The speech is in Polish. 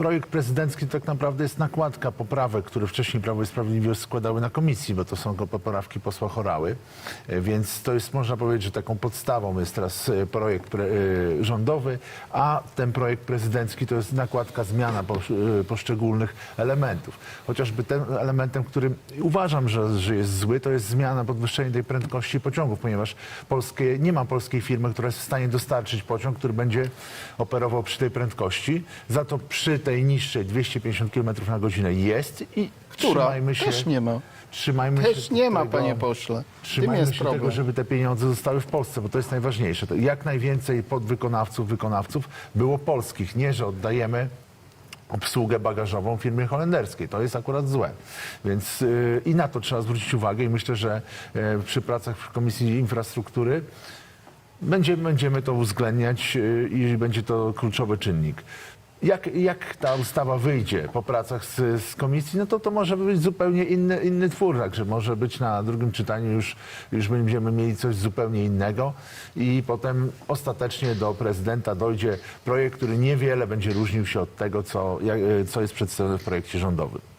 projekt prezydencki to tak naprawdę jest nakładka poprawek, które wcześniej Prawo i Sprawiedliwość składały na komisji, bo to są poprawki posła Chorały. E, Więc to jest, można powiedzieć, że taką podstawą jest teraz e, projekt e, rządowy, a ten projekt prezydencki to jest nakładka, zmiana posz, poszczególnych elementów. Chociażby tym elementem, którym uważam, że, że jest zły, to jest zmiana, podwyższenie tej prędkości pociągów, ponieważ polskie, nie ma polskiej firmy, która jest w stanie dostarczyć pociąg, który będzie operował przy tej prędkości. Za to przy tej niższej 250 km na godzinę jest i Która? trzymajmy się. Też nie ma. Trzymajmy Też się nie ma, tego- panie pośle. Tym Trzymajmy jest się problem. tego, żeby te pieniądze zostały w Polsce, bo to jest najważniejsze. To jak najwięcej podwykonawców, wykonawców było polskich. Nie, że oddajemy obsługę bagażową firmie holenderskiej. To jest akurat złe. Więc yy, i na to trzeba zwrócić uwagę i myślę, że yy, przy pracach w Komisji Infrastruktury będziemy, będziemy to uwzględniać yy, i będzie to kluczowy czynnik. Jak, jak ta ustawa wyjdzie po pracach z, z komisji, no to to może być zupełnie inny, inny twór, także może być na drugim czytaniu już, już będziemy mieli coś zupełnie innego i potem ostatecznie do prezydenta dojdzie projekt, który niewiele będzie różnił się od tego, co, jak, co jest przedstawione w projekcie rządowym.